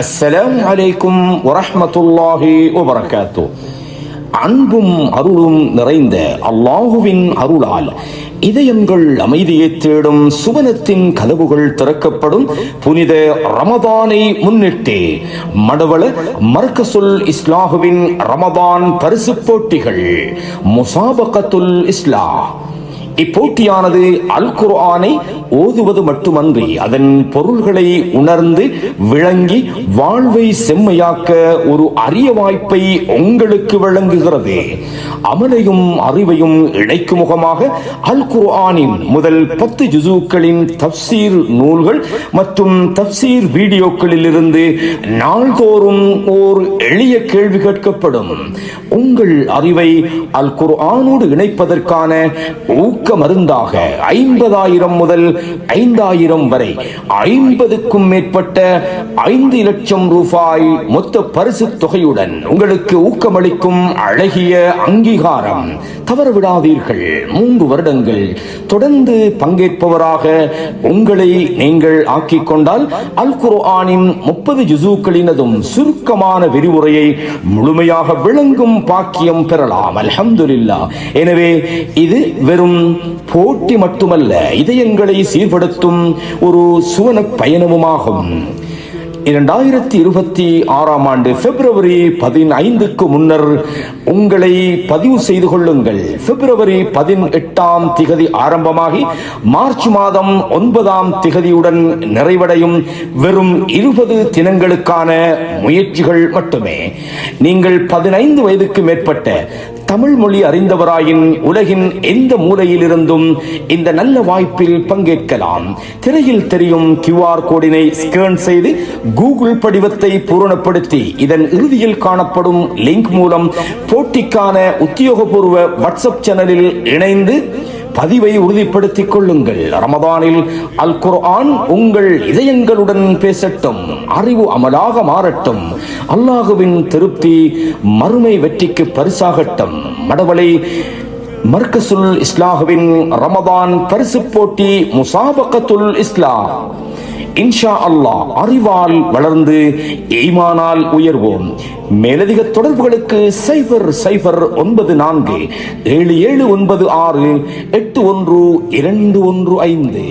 அஸ்ஸலாமு அலைக்கும் வரஹ்மத்துல்லாஹி வபரகாத்து அன்பும் அருளும் நிறைந்த அல்லாஹுவின் அருளால் இதயங்கள் அமைதியை தேடும் சுவனத்தின் கதவுகள் திறக்கப்படும் புனித ரமதானை முன்னிட்டு மடவள மர்கசுல் இஸ்லாஹுவின் ரமதான் பரிசு போட்டிகள் முசாபகத்துல் இஸ்லா இப்போட்டியானது அல் குர்ஆனை ஓதுவது மட்டுமன்றி அதன் பொருள்களை உணர்ந்து விளங்கி வாழ்வை செம்மையாக்க ஒரு அரிய வாய்ப்பை உங்களுக்கு வழங்குகிறது. அமலையும் அறிவையும் இணைக்கும் முகமாக அல் குர்ஆனின் முதல் பத்து ஜுசூக்களின் தப்சீர் நூல்கள் மற்றும் தப்சீர் வீடியோக்களில் இருந்து நாள்தோறும் ஓர் எளிய கேள்வி கேட்கப்படும். உங்கள் அறிவை அல் குர்ஆனோடு இணைப்பதற்கான ஊக்க மருந்தாக ஐம்பதாயிரம் முதல் ஐந்தாயிரம் வரை ஐம்பதுக்கும் மேற்பட்ட ஐந்து லட்சம் ரூபாய் மொத்த பரிசு தொகையுடன் உங்களுக்கு ஊக்கமளிக்கும் அழகிய அங்கீகாரம். தவறவிடாதீர்கள். மூன்று வருடங்கள் தொடர்ந்து பங்கேற்பவராக உங்களை நீங்கள் ஆக்கிக் கொண்டால் அல் குர்ஆனின் முப்பது ஜுசூக்களினதும் சுருக்கமான விரிவுரையை முழுமையாக விளங்கும் பாக்கியம் பெறலாம். அலமதுல்லா எனவே இது வெறும் போட்டி மட்டுமல்ல இதயங்களை சீர்படுத்தும் ஒரு சுவன பயணமுமாகும். இரண்டாயிரத்தி இருபத்தி ஆறாம் ஆண்டு பிப்ரவரி பதினைந்துக்கு முன்னர் உங்களை பதிவு செய்து கொள்ளுங்கள். பிப்ரவரி பதினெட்டாம் திகதி ஆரம்பமாகி மார்ச் மாதம் ஒன்பதாம் திகதியுடன் நிறைவடையும் வெறும் இருபது தினங்களுக்கான முயற்சிகள் மட்டுமே. நீங்கள் பதினைந்து வயதுக்கு மேற்பட்ட தமிழ் மொழி அறிந்தவராயின் உலகின் எந்த மூலையிலிருந்தும் இந்த நல்ல வாய்ப்பில் பங்கேற்கலாம். திரையில் தெரியும் கியூஆர் கோடினை ஸ்கேன் செய்து கூகுள் படிவத்தை பூரணப்படுத்தி இதன் இறுதியில் காணப்படும் லிங்க் மூலம் போட்டிக்கான உத்தியோகபூர்வ வாட்ஸ்அப் சேனலில் இணைந்து பதிவை உறுதிப்படுத்திக் கொள்ளுங்கள். ரமதானில் அல் குர்ஆன் உங்கள் இதயங்களுடன் பேசட்டும் அறிவு அமலாக மாறட்டும் அல்லாஹுவின் திருப்தி மறுமை வெற்றிக்கு பரிசாகட்டும். மடவளை மர்கசுல் இஸ்லாஹுவின் ரமதான் பரிசு போட்டி முசாபகத்துல் இஸ்லாம். இன்ஷா அல்லாஹ் அறிவால் வளர்ந்து ஈமானால் உயர்வோம். மேலதிக தொடர்புகளுக்கு சைபர் சைபர் ஒன்பது நான்கு ஏழு ஏழு ஒன்பது ஆறு எட்டு ஒன்று இரண்டு ஒன்று ஐந்து.